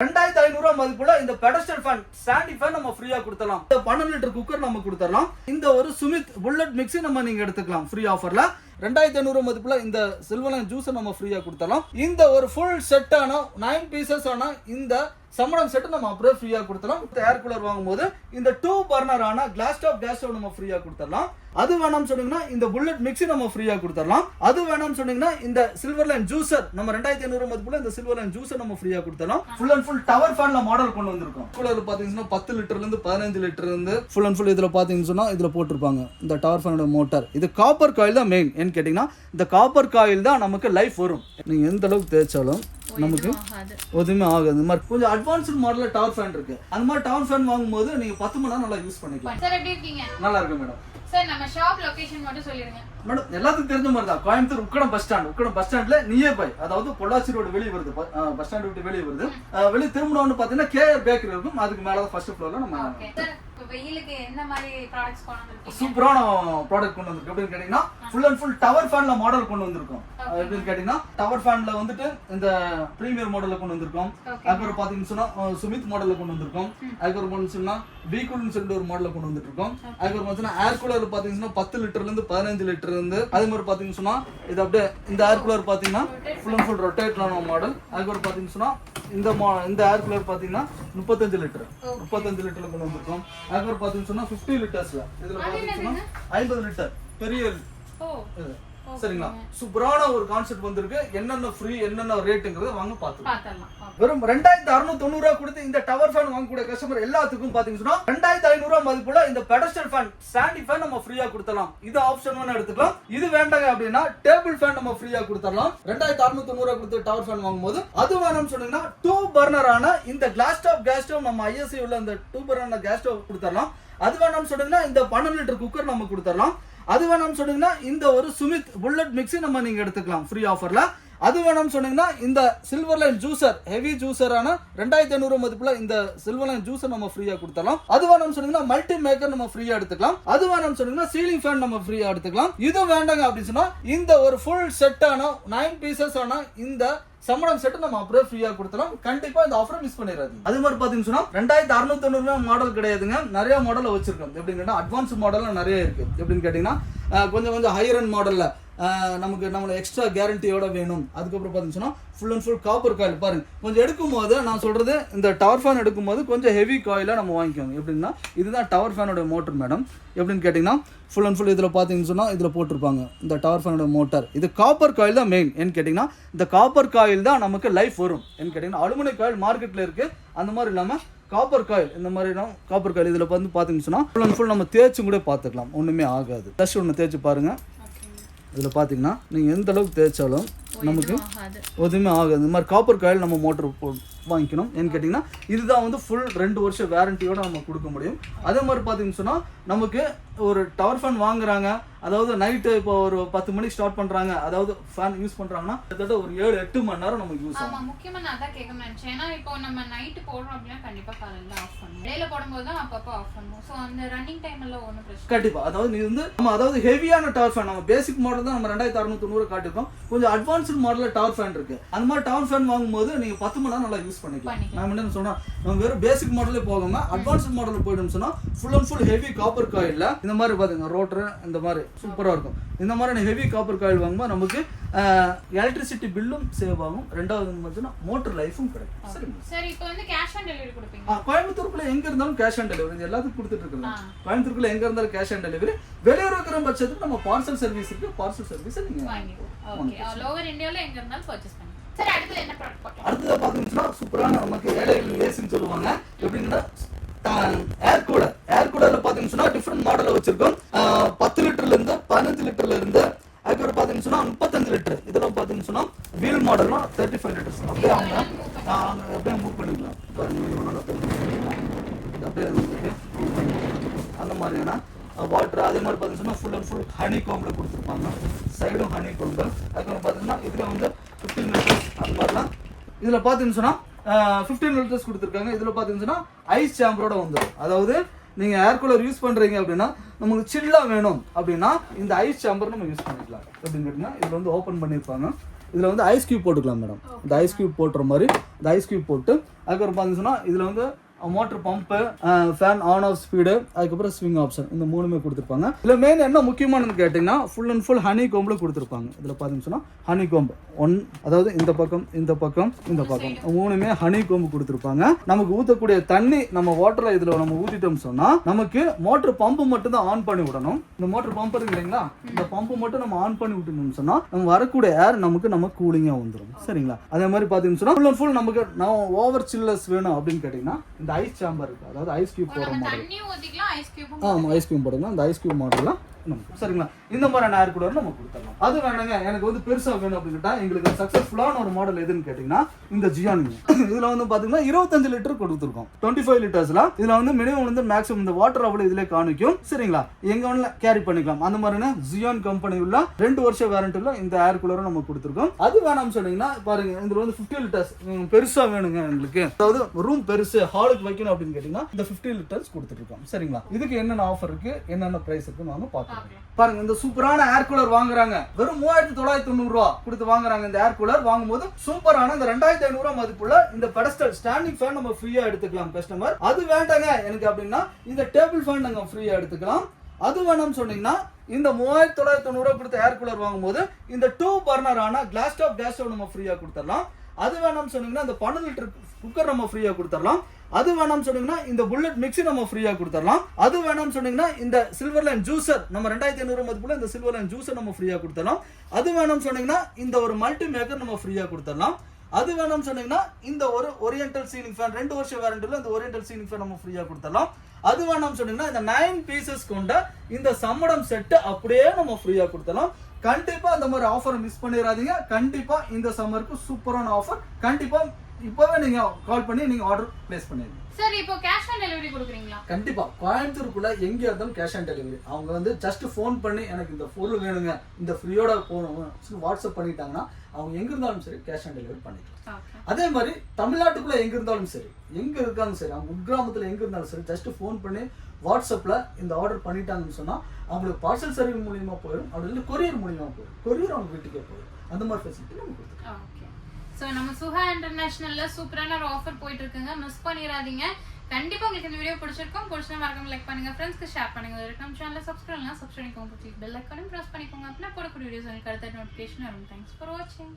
ரெண்டாயிரத்தி ஐநூறு ரூபாய் மதிப்புல இந்த பெடஸ்டல் ஃபேன் ஸ்டாண்டி ஃபேன் நம்ம ஃப்ரீயா கொடுத்தலாம் இந்த பன்னெண்டு லிட்டர் குக்கர் நம்ம கொடுத்துடலாம். இந்த ஒரு சுமித் புல்லட் மிக்ஸி நம்ம நீங்க எடுத்துக்கலாம் ஃப்ரீ ஆஃபர்ல ரெண்டாயிரத்தி ஐநூறு மதிப்புல இந்த சில்வலன் ஜூஸை நம்ம ஃப்ரீயா கொடுத்தலாம் இந்த ஒரு ஃபுல் செட்டான நைன் பீசஸ் ஆன இந்த சம்பளம் செட்டு நம்ம அப்படியே ஃப்ரீயாக கொடுத்தலாம் ஏர் கூலர் வாங்கும்போது இந்த டூ பர்னரான கிளாஸ் டாப் கேஸ் ஸ்டவ் நம்ம ஃப்ரீயாக கொடுத்துடலாம். அது வேணாம்னு சொன்னீங்கன்னா இந்த புல்லட் மிக்ஸி நம்ம ஃப்ரீயாக கொடுத்துடலாம். அது வேணாம்னு சொன்னீங்கன்னா இந்த சில்வர் லைன் ஜூசர் நம்ம ரெண்டாயிரத்தி ஐநூறு மதிப்புல இந்த சில்வர் லைன் ஜூசர் நம்ம ஃப்ரீயாக கொடுத்துடலாம். ஃபுல் அண்ட் ஃபுல் டவர் ஃபேன்ல மாடல் கொண்டு வந்திருக்கோம். கூலர் பார்த்தீங்கன்னா பத்து லிட்டர்ல இருந்து பதினஞ்சு லிட்டர் இருந்து ஃபுல் அண்ட் ஃபுல் இதில் பார்த்தீங்கன்னு சொன்னால் இதில் போட்டிருப்பாங்க. இந்த டவர் ஃபேனோட மோட்டார் இது காப்பர் காயில் தான் மெயின் ஏன்னு கேட்டிங்கன்னா இந்த காப்பர் காயில் தான் நமக்கு லைஃப் வரும். நீங்கள் எந்த அளவுக்கு தேய்ச்சாலும் நமக்கு எதுவுமே ஆகாது. இந்த மாதிரி கொஞ்சம் அட்வான்ஸ்டு மாடல்ல டவர் ஃபேன் இருக்கு. அந்த மாதிரி டவர் ஃபேன் வாங்கும்போது நீங்க பத்து மணி நேரம் நல்லா யூஸ் பண்ணிக்கலாம். சார் எப்படி இருக்கீங்க? நல்லா இருக்கு மேடம் சார் நம்ம ஷாப் லொகேஷன் மட்டும் சொல்லிருங்க மேடம் எல்லாத்துக்கும் தெரிஞ்ச மாதிரி தான். Coimbatore Ukkadam bus stand Ukkadam bus ஸ்டாண்ட்ல நியர் பை அதாவது பொள்ளாச்சி ரோடு வெளியே வருது. பஸ் ஸ்டாண்ட் விட்டு வெளியே வருது. வெளியே திரும்பணும்னு பாத்தீங்கன்னா கேஆர் பேக்கரி இருக்கும். அதுக்கு மேல தான் ஃபர்ஸ்ட் ஃப்ளோர்ல நம்ம சூப்பரான ப்ராடக்ட் கொண்டு வந்திருக்கோம் எப்படின்னு கேட்டீங்கன்னா ஃபுல் அண்ட் ஃபுல் டவர் ஃபேன்ல மாடல் கொண்டு வந்திருக்கோம். எப்படின்னு கேட்டீங்கன்னா டவர் ஃபேன்ல வந்துட்டு இந்த பிரீமியர் மாடல்ல கொண்டு வந்திருக்கோம். அதுக்கப்புறம் பாத்தீங்கன்னு சொன்னா சுமித் மாடல்ல கொண்டு வந்திருக்கோம். அதுக்கப்புறம் பாத்தீங்கன்னு சொன்னா வீக்குல்னு சொல்லிட்டு ஒரு மாடல்ல கொண்டு வந்துட்டு இருக்கோம் அதுக்கப்புறம் பாத்தீங்கன்னா ஏர் கூலர் பாத்தீங்கன்னா பத்து லிட்டர்ல இருந்து பதினஞ்சு லிட்டர் இருந்து அதே மாதிரி பாத்தீங்கன்னு சொன்னா இது அப்படியே இந்த ஏர் கூலர் பாத்தீங்கன்னா ஃபுல் அண்ட் ஃபுல் ரொட்டேட்லான மாடல் அதுக்கப்புறம் பாத்தீங்கன்னு சொன்னா இந்த மா இந்த ஏர் கூலர் பாத்தீங்கன்னா முப்பத்தஞ்சு லிட்டர் முப்பத்தஞ்சு லிட்டர்ல கொண்டு வந்திருக்கோம். அதுக்கப்புறம் பாத்தீங்கன்னு சொன்னா ஃபிஃப்டி லிட்டர்ஸ்ல இதுல பாத்தீங்கன்னு சொன்னா ஐம்பது லிட்டர் பெரிய இது. சரிங்களா? சூப்பரான ஒரு கான்செப்ட் வந்திருக்கு. என்னென்ன ஃப்ரீ என்னென்ன ரேட்டுங்கிறத வாங்க பார்த்துக்கலாம் வெறும் ரெண்டாயிரத்தி அறுநூத்தி தொண்ணூறு ரூபா கொடுத்து இந்த டவர் ஃபேன் வாங்கக்கூடிய கஸ்டமர் எல்லாத்துக்கும் பாத்தீங்கன்னா ரெண்டாயிரத்தி ஐநூறு ரூபா மதிப்புல இந்த பெடஸ்டல் ஃபேன் ஸ்டாண்டி ஃபேன் நம்ம ஃப்ரீயா கொடுத்தலாம் இது ஆப்ஷன் வேணா எடுத்துக்கலாம். இது வேண்டாங்க அப்படின்னா டேபிள் ஃபேன் நம்ம ஃப்ரீயா கொடுத்துடலாம். ரெண்டாயிரத்தி அறுநூத்தி தொண்ணூறு ரூபா கொடுத்து டவர் ஃபேன் வாங்கும்போது அது வேணும்னு சொன்னீங்கன்னா டூ பர்னரான இந்த கிளாஸ் டாப் கேஸ் ஸ்டவ் நம்ம ஐஎஸ்சி உள்ள இந்த டூ பர்னர் கேஸ் ஸ்டவ் கொடுத்துடலாம். அது வேணும்னு சொன்னீங்கன்னா இந்த பன்னெண்டு லிட்டர் குக்கர் நம்ம கொடுத்துடலாம். அது வேணாம்னு சொன்னீங்கன்னா இந்த ஒரு சுமித் புல்லட் மிக்ஸி நம்ம நீங்க எடுத்துக்கலாம். ஃப்ரீ ஆஃபர்ல அது வேணும்னு சொன்னீங்கன்னா இந்த சில்வர் லைன் ஜூசர் ஹெவி ஜூசரான ரெண்டாயிரத்தி ஐநூறு மதிப்புல இந்த சில்வர் லைன் ஜூசர் நம்ம ஃப்ரீயா கொடுத்துடலாம். அது வேணும்னு சொன்னீங்கன்னா மல்டி மேக்கர் நம்ம ஃப்ரீயா எடுத்துக்கலாம். அது வேணும்னு சொன்னீங்கன்னா சீலிங் ஃபேன் நம்ம ஃப்ரீயா எடுத்துக்கலாம். இது வேண்டாங்க அப்படின்னு சொன்னா இந்த ஒரு ஃபுல் செட்டான நைன் பீசஸ் ஆனால் இந்த சம்பளம் செட்டு நம்ம அப்படியே ஃப்ரீயா கொடுத்தலாம் கண்டிப்பா இந்த ஆஃபர் மிஸ் பண்ணிடாது அது மாதிரி பாத்தீங்கன்னு சொன்னா ரெண்டாயிரத்தி அறுநூத்தி தொண்ணூறு மாடல் கிடையாதுங்க. நிறைய மாடல் வச்சிருக்கோம். எப்படின்னு கேட்டா அட்வான்ஸ் மாடல் நிறைய இருக்கு. எப்படின்னு கேட்டீங்கன்னா கொஞ்சம் கொஞ்சம் ஹையர் அண்ட் மாடல்ல நமக்கு நம்மளை எக்ஸ்ட்ரா கேரண்டியோட வேணும். அதுக்கப்புறம் பார்த்தீங்கன்னா full and full copper coil பாருங்க கொஞ்சம் எடுக்கும்போது நான் சொல்கிறது இந்த டவர் ஃபேன் எடுக்கும்போது கொஞ்சம் ஹெவி காயிலாக நம்ம வாங்கிக்கோங்க. எப்படின்னா இதுதான் டவர் ஃபேனோட மோட்டர் மேடம் எப்படின்னு கேட்டிங்கன்னா ஃபுல் அண்ட் ஃபுல் இதில் பார்த்தீங்கன்னு சொன்னால் இதில் போட்டிருப்பாங்க. இந்த டவர் ஃபேனோட மோட்டார் இது காப்பர் காயில் தான் மெயின் ஏன்னு கேட்டிங்கன்னா இந்த காப்பர் காயில் தான் நமக்கு லைஃப் வரும். ஏன்னு கேட்டிங்கன்னா அலுமினிய காயில் மார்க்கெட்டில் இருக்குது அந்த மாதிரி இல்லாமல் காப்பர் காயில் இந்த மாதிரி காப்பர் காயில் இதில் வந்து பார்த்தீங்கன்னு சொன்னால் ஃபுல் அண்ட் ஃபுல் நம்ம தேய்ச்சும் கூட பார்த்துக்கலாம் ஒன்றுமே ஆகாது. டஸ்ட் ஒன்று தேய்ச்சி பாருங்கள் இதில் பார்த்தீங்கன்னா நீங்கள் எந்த அளவுக்கு தேய்ச்சாலும் நமக்கு எதுவுமே ஆகாது. இந்த மாதிரி காப்பர் காயில் நம்ம மோட்டர் போ வாங்கிக்கணும். ஏன்னு கேட்டிங்கன்னா இதுதான் வந்து ஃபுல் ரெண்டு வருஷம் வேரண்டியோட நம்ம கொடுக்க முடியும். அதே மாதிரி பார்த்தீங்கன்னு சொன்னால் நமக்கு ஒரு டவர் ஃபேன் வாங்குறாங்க. அதாவது நைட்டு இப்போ ஒரு பத்து மணிக்கு ஸ்டார்ட் பண்ணுறாங்க அதாவது ஃபேன் யூஸ் பண்ணுறாங்கன்னா கிட்டத்தட்ட ஒரு ஏழு எட்டு மணி நேரம் நமக்கு யூஸ் ஆகும். ஆமா முக்கியமா நான் தான் கேட்க நினைச்சேன். ஏன்னா இப்போ நம்ம நைட் போடுறோம் அப்படின்னா கண்டிப்பா காலையில ஆஃப் பண்ணுவோம் இடையில போடும்போது தான் அப்பப்போ ஆஃப் பண்ணுவோம் ஸோ அந்த ரன்னிங் டைம் எல்லாம் ஒன்றும் பிரச்சனை கண்டிப்பா. அதாவது நீ வந்து நம்ம அதாவது ஹெவியான டவர் ஃபேன் நம்ம பேசிக் மாடல் தான் நம்ம ரெண்டாயிரத்தி அறுநூத்தி தொண்ணூறு காட்டிருக்கோம் கொஞ்சம் அட்வான்ஸ்டு மாடல்ல டவர் ஃபேன் இருக்கு. அந்த மாதிரி டவர் ஃபேன் வாங்கும்போது நீங்க பத்து மணி நேரம் நல்லா யூஸ் பண்ணிக்கலாம். நான் என்ன சொன்னா நம்ம வெறும் பேசிக் மாடலே போகாம அட்வான்ஸ்டு மாடல் போயிடும் சொன்னா full and full heavy copper காயில்ல இந்த மாதிரி பாத்துங்க ரோட்டர் இந்த மாதிரி சூப்பரா இருக்கும். இந்த மாதிரி ஹெவி காப்பர் காயில் வாங்கும்போது நமக்கு எலக்ட்ரிசிட்டி பில்லும் சேவ் ஆகும். ரெண்டாவது பார்த்தீங்கன்னா மோட்டர் லைஃபும் கிடைக்கும். சரிங்களா? சரி இப்போ வந்து கேஷ் ஆன் டெலிவரி கொடுப்பீங்க. கோயம்புத்தூருக்குள்ள எங்க இருந்தாலும் கேஷ் ஆன் டெலிவரி எல்லாத்துக்கும் கொடுத்துட்டு இருக்கலாம். கோயம்புத்தூருக்குள்ள எங்க இருந்தாலும் கேஷ் ஆன் டெலிவரி வெளியூர் இருக்கிற பட்சத்துக்கு நம்ம பார்சல் சர்வீஸ் இருக்கு. பார்சல் சர்வீஸ் நீங்க ஓகே லோவர் இந்தியாவில் எங்க இருந்தாலும் பர்ச்சேஸ் என்ன பார்க்கலாம் அடுத்தது பாத்தீங்கன்னா சூப்பரான நமக்கு ஏழைகள் ஏசின்னு சொல்லுவாங்க. எப்படின்னா ஏர் கூலர் ஏர் கூலர்ல பாத்தீங்கன்னு டிஃப்ரெண்ட் மாடல் வச்சிருக்கோம். பத்து லிட்டர்ல இருந்து பதினஞ்சு லிட்டர்ல இருந்து பார்த்தீங்கன்னு சொன்னால் சொன்னா முப்பத்தஞ்சு லிட்டர். இதெல்லாம் பார்த்தீங்கன்னு சொன்னால் வீல் மாடல்னா தேர்ட்டி ஃபைவ் லிட்டர்ஸ் அப்படியே அவங்க நாங்கள் அப்படியே மூவ் பண்ணிக்கலாம். அப்படியே அந்த மாதிரியான வாட்டர் அதே மாதிரி பார்த்தீங்கன்னா ஃபுல் அண்ட் ஃபுல் ஹனி கோம்பில் கொடுத்துருப்பாங்க. சைடும் ஹனி கோம்பு அதுக்கப்புறம் பார்த்தீங்கன்னா இதில் வந்து ஃபிஃப்டீன் லிட்டர்ஸ் அந்த மாதிரிலாம். இதில் பார்த்தீங்கன்னு சொன்னால் ஃபிஃப்டீன் லிட்டர்ஸ் கொடுத்துருக்காங்க. இதில் பார்த்தீங்கன்னா ஐஸ் சாம்பரோட வந்துடும் அதாவது நீங்கள் ஏர் கூலர் யூஸ் பண்ணுறீங்க அப்படின்னா நமக்கு சில்லாக வேணும் அப்படின்னா இந்த ஐஸ் சாம்பர் நம்ம யூஸ் பண்ணிக்கலாம். எப்படின்னு கேட்டிங்கன்னா இதில் வந்து ஓப்பன் பண்ணியிருப்பாங்க. இதில் வந்து ஐஸ் கியூப் போட்டுக்கலாம் மேடம் இந்த ஐஸ் கியூப் போட்டுற மாதிரி இந்த ஐஸ் கியூப் போட்டு அதுக்கப்புறம் பார்த்தீங்கன்னா இதில் வந்து motor pump fan on off speed அதுக்கப்புறம் ஸ்விங் ஆப்ஷன் இந்த மூணுமே கொடுத்துருப்பாங்க. இதில் மெயின் என்ன முக்கியமானது கேட்டிங்கன்னா ஃபுல் அண்ட் ஃபுல் ஹனி கோம்பில் கொடுத்துருப்பாங்க. இதில் பார்த்தீங்கன்னு சொன்னால் ஹனி கோம்பு ஒன் அதாவது இந்த பக்கம் இந்த பக்கம் இந்த பக்கம். மூணுமே ஹனி கோம்பு கொடுத்துருப்பாங்க. நமக்கு ஊற்றக்கூடிய தண்ணி நம்ம வாட்டரில் இதில் நம்ம ஊற்றிட்டோம் சொன்னால் நமக்கு மோட்டர் பம்பு மட்டும் தான் ஆன் பண்ணி விடணும். இந்த மோட்டர் பம்ப் இருக்கு இல்லைங்களா? இந்த பம்பு மட்டும் நம்ம ஆன் பண்ணி விட்டணும்னு சொன்னால் நம்ம வரக்கூடிய ஏர் நமக்கு நம்ம கூலிங்காக வந்துடும் சரிங்களா? அதே மாதிரி பார்த்தீங்கன்னு சொன்னால் ஃபுல் அண்ட் ஃபுல் நமக்கு நான் ஓவர் சில்லஸ் வேணும் அப்படின்னு கேட்டிங்கன்னா இந்த ஐஸ் சாம்பர் இருக்கு. அதாவது ஐஸ் கியூப் போடுற கியூபும் ஆமாம் ஐஸ் கியூப் போட்டுக்கலாம் அந்த ஐஸ் கியூப் மாடலாம் நமக்கு. சரிங்களா? இந்த மாதிரியான ஏர் கூலர் நம்ம கொடுத்துடலாம். அது வேணுங்க. எனக்கு வந்து பெருசாக வேணும் அப்படின்ட்டா எங்களுக்கு சக்ஸஸ்ஃபுல்லான ஒரு மாடல் எதுன்னு கேட்டிங்கன்னா இந்த ஜியானி இதில் வந்து பார்த்தீங்கன்னா இருபத்தஞ்சு லிட்டர் கொடுத்துருக்கோம். டுவெண்ட்டி ஃபைவ் லிட்டர்ஸ்ல இதில் வந்து மினிமம் வந்து மேக்ஸிமம் இந்த வாட்டர் அவ்வளோ இதில் காணிக்கும் சரிங்களா? எங்க வேணாலும் கேரி பண்ணிக்கலாம். அந்த மாதிரினா ஜியான் கம்பெனி உள்ள ரெண்டு வருஷம் வாரண்டி உள்ள இந்த ஏர் கூலரும் நம்ம கொடுத்துருக்கோம். அது வேணாம்னு சொன்னீங்கன்னா பாருங்க இதில் வந்து ஃபிஃப்டி லிட்டர்ஸ் பெருசா வேணுங்க எங்களுக்கு. அதாவது ரூம் பெருசு ஹாலுக்கு வைக்கணும் அப்படின்னு கேட்டீங்கன்னா இந்த ஃபிஃப்டி லிட்டர்ஸ் கொடுத்துருக்கோம். சரிங்களா? இதுக்கு என்னென்ன ஆஃபர் இருக்கு? என்னென்ன பிரைஸ் இருக்கு நாம பார்க்கலாம். பாருங்க இந்த சூப்பரான ஏர் கூலர் வாங்குறாங்க. வெறும் மூவாயிரத்தி தொள்ளாயிரத்தி தொண்ணூறு ரூபா கொடுத்து வாங்குறாங்க இந்த ஏர் கூலர் வாங்கும்போது சூப்பரான இந்த ரெண்டாயிரத்தி ஐநூறுரூவா மதிப்புள்ள இந்த பெடஸ்டல் ஸ்டாண்டிங் ஃபேன் நம்ம ஃப்ரீயா எடுத்துக்கலாம் கஸ்டமர் அது வேண்டாங்க எனக்கு அப்படின்னா இந்த டேபிள் ஃபேன் நாங்க ஃப்ரீயா எடுத்துக்கலாம். அது வேணும்னு சொன்னீங்கன்னா இந்த மூவாயிரத்தி தொள்ளாயிரத்தி தொண்ணூறுரூவா கொடுத்த ஏர் கூலர் வாங்கும்போது இந்த டூ பர்னரான கிளாஸ் டாப் கேஸ் ஸ்டவ் நம்ம ஃப்ரீயா கொடுத்துடலாம். அது வேணாம்னு சொன்னீங்கன்னா இந்த பன்னெண்டு லிட்டர் குக்கர் நம்ம ஃப்ரீயா கொடுத்துடலாம். அது வேணாம்னு சொன்னீங்கன்னா இந்த புல்லட் மிக்ஸி நம்ம ஃப்ரீயா கொடுத்துடலாம். அது வேணாம்னு சொன்னீங்கன்னா இந்த சில்வர் லைன் ஜூசர் நம்ம ரெண்டாயிரத்தி ஐநூறு மதிப்புல இந்த சில்வர் லைன் ஜூசர் நம்ம ஃப்ரீயா கொடுத்துடலாம். அது வேணும்னு சொன்னீங்கன்னா இந்த ஒரு மல்டி மேக்கர் நம்ம ஃப்ரீயா கொடுத்துடலாம். அது வேணும்னு சொன்னீங்கன்னா இந்த ஒரு ஓரியன்டல் சீலிங் ஃபேன் ரெண்டு வருஷம் வாரண்டியில் இந்த ஓரியன்டல் சீலிங் ஃபேன் நம்ம ஃப்ரீயா கொடுத்துடலாம். அது வேணாம் சொன்னீங்கன்னா இந்த நைன் பீசஸ் கொண்ட இந்த சம்மடம் செட்டு அப்படியே நம்ம ஃப்ரீயா கொடுத்துடலாம். கண்டிப்பா அந்த மாதிரி ஆஃபர் மிஸ் பண்ணிடாதீங்க. கண்டிப்பா இந்த சம்மருக்கு சூப்பரான ஆஃபர் கண்டிப்பா இப்பவே நீங்க கால் பண்ணி நீங்க ஆர்டர் பிளேஸ் பண்ணிடுங்க சார் இப்போ கேஷ் ஆன் டெலிவரி கொடுக்குறீங்களா? கண்டிப்பா. கோயம்புத்தூருக்குள்ள எங்க இருந்தாலும் கேஷ் ஆன் டெலிவரி அவங்க வந்து ஜஸ்ட் ஃபோன் பண்ணி எனக்கு இந்த பொருள் வேணுங்க. இந்த ஃப்ரீயோட போகணும் வாட்ஸ்அப் பண்ணிட்டாங்கன்னா அவங்க எங்க இருந்தாலும் சரி கேஷ் ஆன் டெலிவரி பண்ணிக்கலாம். அதே மாதிரி தமிழ்நாட்டுக்குள்ள எங்க இருந்தாலும் சரி எங்க இருக்காலும் சரி அவங்க உட்கிராமத்துல எங்க இருந்தாலும் சரி ஜஸ்ட் ஃபோன் பண்ணி வாட்ஸ்அப்ல இந்த ஆர்டர் பண்ணிட்டாங்கன்னு சொன்னா அவங்களுக்கு பார்சல் சர்வீஸ் மூலியமா போயிடும். அப்படி இல்லை கொரியர் மூலியமா போயிடும். கொரியர் அவங்க வீட்டுக்கே போயிடும். அந்த மாதிரி ஃபெசிலிட்டி நம்ம கொடுத்துருக்கோம் ஸோ நம்ம சுஹா இன்டர்நேஷனல்ல சூப்பரான ஒரு ஆஃபர் போயிட்டு இருக்குங்க மிஸ் பண்ணிடாதீங்க கண்டிப்பா உங்களுக்கு இந்த வீடியோ பிடிச்சிருக்கும். பிடிச்சா மறக்காம லைக் பண்ணுங்க. ஃப்ரெண்ட்ஸ்க்கு ஷேர் பண்ணுங்க. இது நம்ம சேனலில் சப்ஸ்கிரைப் பண்ணலாம் சப்ஸ்கிரைப் பண்ணிக்கோங்க. பெல் ஐக்கானும் ப்ரெஸ் பண்ணிக்கோங்க. அப்படின்னா போடக்கூடிய வீடியோஸ் உங்களுக்கு அடுத்த நோட்டிஃபிகேஷன் வரும். தேங்க்ஸ் ஃபார் வாட்சிங்